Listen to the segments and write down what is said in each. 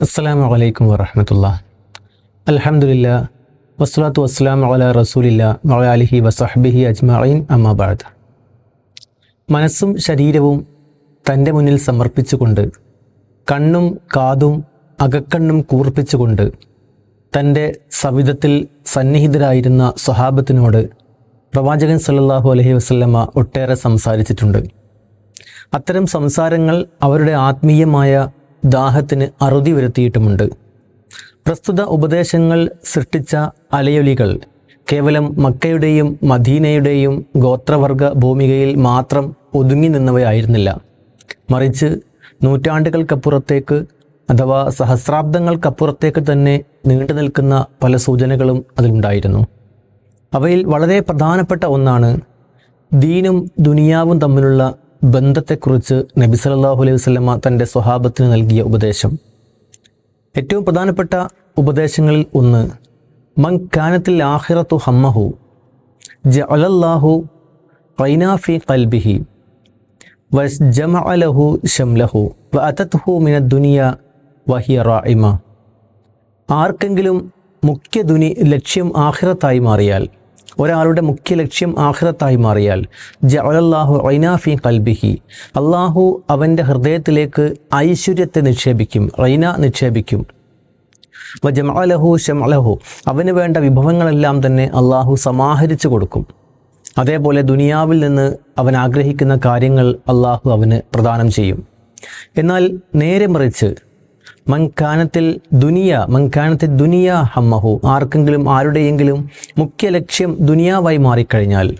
അസ്സലാമു അലൈക്കും വറഹമത്തുള്ള അലഹമില്ല വസ്സലാത്തു വസ്സലാം അല റസൂലില്ല അലിഹി വസഹബിഹി അജ്മീൻ അമ്മാബാദ് മനസ്സും ശരീരവും തന്റെ മുന്നിൽ സമർപ്പിച്ചുകൊണ്ട് കണ്ണും കാതും അകക്കണ്ണും കൂർപ്പിച്ചുകൊണ്ട് തന്റെ സവിധത്തിൽ സന്നിഹിതരായിരുന്ന സ്വഹാബത്തിനോട് പ്രവാചകൻ സല്ലാഹു അലഹി വസല്ലമ ഒട്ടേറെ സംസാരിച്ചിട്ടുണ്ട്. അത്തരം സംസാരങ്ങൾ അവരുടെ ആത്മീയമായ ദാഹത്തിന് അറുതി വരുത്തിയിട്ടുമുണ്ട്. പ്രസ്തുത ഉപദേശങ്ങൾ സൃഷ്ടിച്ച അലയൊലികൾ കേവലം മക്കയുടെയും മദീനയുടെയും ഗോത്രവർഗ ഭൂമികയിൽ മാത്രം ഒതുങ്ങി നിന്നവയായിരുന്നില്ല. മറിച്ച് നൂറ്റാണ്ടുകൾക്കപ്പുറത്തേക്ക് അഥവാ സഹസ്രാബ്ദങ്ങൾക്കപ്പുറത്തേക്ക് തന്നെ നീണ്ടു നിൽക്കുന്ന പല സൂചനകളും അതിലുണ്ടായിരുന്നു. അവയിൽ വളരെ പ്രധാനപ്പെട്ട ഒന്നാണ് ദീനും ദുനിയാവും തമ്മിലുള്ള ബന്ധത്തെക്കുറിച്ച് നബി സല്ലല്ലാഹു അലൈഹി വസല്ലമ തന്റെ സ്വഹാബത്തിന് നൽകിയ ഉപദേശം. ഏറ്റവും പ്രധാനപ്പെട്ട ഉപദേശങ്ങളിൽ ഒന്ന് മൻ കാനത്തിൽ ആഹിറത്തു ഹമ്മഹു ജഅലല്ലാഹു റൈനാഫി കൽബിഹി വലഹു ഷംലഹു വ അതത്ഹു മിന ദുനിയ വഹിയ റായിമ ആർക്കെങ്കിലും മുഖ്യ ദുനി ലക്ഷ്യം ആഹിറത്തായി മാറിയാൽ ഒരാളുടെ മുഖ്യ ലക്ഷ്യം ആഹ്റത്തായി മാറിയാൽ ജഅലല്ലാഹു റൈനാഫി കൽബിഹി അള്ളാഹു അവന്റെ ഹൃദയത്തിലേക്ക് ഐശ്വര്യത്തെ നിക്ഷേപിക്കും റൈന നിക്ഷേപിക്കും. വജമഅലഹു ഷമഅലഹു അവന് വേണ്ട വിഭവങ്ങളെല്ലാം തന്നെ അള്ളാഹു സമാഹരിച്ചു കൊടുക്കും. അതേപോലെ ദുനിയാവിൽ നിന്ന് അവൻ ആഗ്രഹിക്കുന്ന കാര്യങ്ങൾ അള്ളാഹു അവന് പ്രദാനം ചെയ്യും. എന്നാൽ നേരെ മറിച്ച് മൻകാനത്തിൽ ദുനിയ മൻകാനത്തിൽ ദുനിയ ഹമ്മഹു. ആർക്കെങ്കിലും ആരുടെയെങ്കിലും മുഖ്യ ലക്ഷ്യം ദുനിയാവായി മാറിക്കഴിഞ്ഞാൽ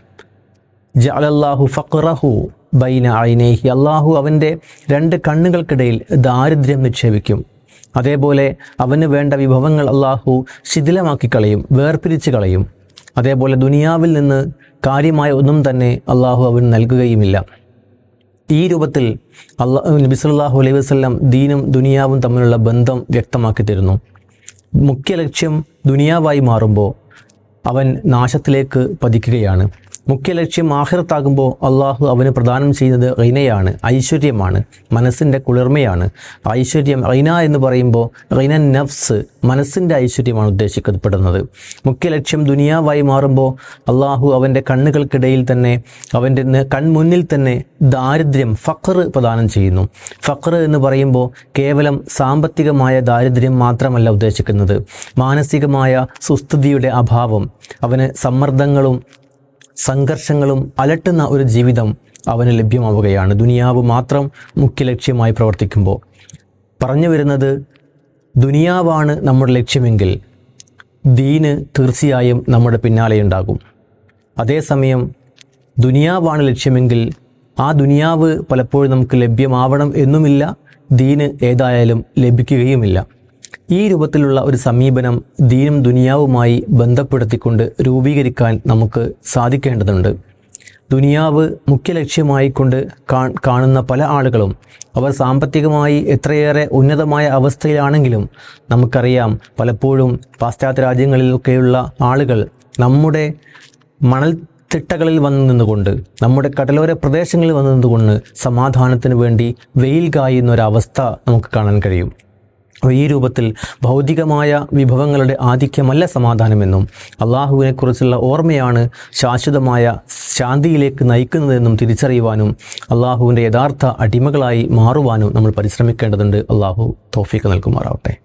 ജഅലല്ലാഹു ഫഖറഹു ബൈന ഐനൈഹി. അള്ളാഹു അവന്റെ രണ്ട് കണ്ണുകൾക്കിടയിൽ ദാരിദ്ര്യം നിക്ഷേപിക്കും. അതേപോലെ അവന് വേണ്ട വിഭവങ്ങൾ അള്ളാഹു ശിഥിലമാക്കി കളയും വേർപിരിച്ച് കളയും. അതേപോലെ ദുനിയാവിൽ നിന്ന് കാര്യമായ ഒന്നും തന്നെ അള്ളാഹു അവന് നൽകുകയുമില്ല. ഈ രൂപത്തിൽ അള്ളാ നബി സല്ലല്ലാഹു അലൈഹി വസല്ലം ദീനും ദുനിയാവും തമ്മിലുള്ള ബന്ധം വ്യക്തമാക്കി തരുന്നു. മുഖ്യ ലക്ഷ്യം ദുനിയാവായി മാറുമ്പോൾ അവൻ നാശത്തിലേക്ക് പതിക്കുകയാണ്. മുഖ്യ ലക്ഷ്യം ആഹിറത്താകുമ്പോൾ അള്ളാഹു അവന് പ്രദാനം ചെയ്യുന്നത് റൈനയാണ് ഐശ്വര്യമാണ് മനസ്സിന്റെ കുളിർമയാണ്. ഐശ്വര്യം റൈന എന്ന് പറയുമ്പോൾ റൈന നഫ്സ് മനസ്സിന്റെ ഐശ്വര്യമാണ് ഉദ്ദേശിക്കപ്പെടുന്നത്. മുഖ്യ ലക്ഷ്യം ദുനിയാവായി മാറുമ്പോൾ അള്ളാഹു അവന്റെ കണ്ണുകൾക്കിടയിൽ തന്നെ അവന്റെ കൺമുന്നിൽ തന്നെ ദാരിദ്ര്യം ഫഖർ പ്രദാനം ചെയ്യുന്നു. ഫഖർ എന്ന് പറയുമ്പോൾ കേവലം സാമ്പത്തികമായ ദാരിദ്ര്യം മാത്രമല്ല ഉദ്ദേശിക്കുന്നത്. മാനസികമായ സുസ്ഥിതിയുടെ അഭാവം അവന് സമ്മർദ്ദങ്ങളും സംഘർഷങ്ങളും അലട്ടുന്ന ഒരു ജീവിതം അവന് ലഭ്യമാവുകയാണ്. ദുനിയാവ് മാത്രം മുഖ്യ ലക്ഷ്യമായി പ്രവർത്തിക്കുമ്പോൾ. പറഞ്ഞു വരുന്നത് ദുനിയാവാണ് നമ്മുടെ ലക്ഷ്യമെങ്കിൽ ദീന് തീർച്ചയായും നമ്മുടെ പിന്നാലെ ഉണ്ടാകും. അതേസമയം ദുനിയാവാണ് ലക്ഷ്യമെങ്കിൽ ആ ദുനിയാവ് പലപ്പോഴും നമുക്ക് ലഭ്യമാവണം എന്നുമില്ല ദീന് ഏതായാലും ലഭിക്കുകയുമില്ല. ഈ രൂപത്തിലുള്ള ഒരു സമീപനം ദീനും ദുനിയാവുമായി ബന്ധപ്പെടുത്തിക്കൊണ്ട് രൂപീകരിക്കാൻ നമുക്ക് സാധിക്കേണ്ടതുണ്ട്. ദുനിയാവ് മുഖ്യ ലക്ഷ്യമായി കൊണ്ട് കാണുന്ന പല ആളുകളും അവർ സാമ്പത്തികമായി എത്രയേറെ ഉന്നതമായ അവസ്ഥയിലാണെങ്കിലും നമുക്കറിയാം പലപ്പോഴും പാശ്ചാത്യ രാജ്യങ്ങളിലൊക്കെയുള്ള ആളുകൾ നമ്മുടെ മണൽ തിട്ടകളിൽ വന്നു നിന്നുകൊണ്ട് നമ്മുടെ കടലോര പ്രദേശങ്ങളിൽ വന്നു നിന്നുകൊണ്ട് സമാധാനത്തിന് വേണ്ടി വെയിൽ കായുന്ന ഒരവസ്ഥ നമുക്ക് കാണാൻ കഴിയും. ഈ രൂപത്തിൽ ഭൗതികമായ വിഭവങ്ങളുടെ ആധിക്യമല്ല സമാധാനമെന്നും അള്ളാഹുവിനെക്കുറിച്ചുള്ള ഓർമ്മയാണ് ശാശ്വതമായ ശാന്തിയിലേക്ക് നയിക്കുന്നതെന്നും തിരിച്ചറിയുവാനും അള്ളാഹുവിന്റെ യഥാർത്ഥ അടിമകളായി മാറുവാനും നമ്മൾ പരിശ്രമിക്കേണ്ടതുണ്ട്. അള്ളാഹു തോഫിക്ക് നൽകുമാറാവട്ടെ.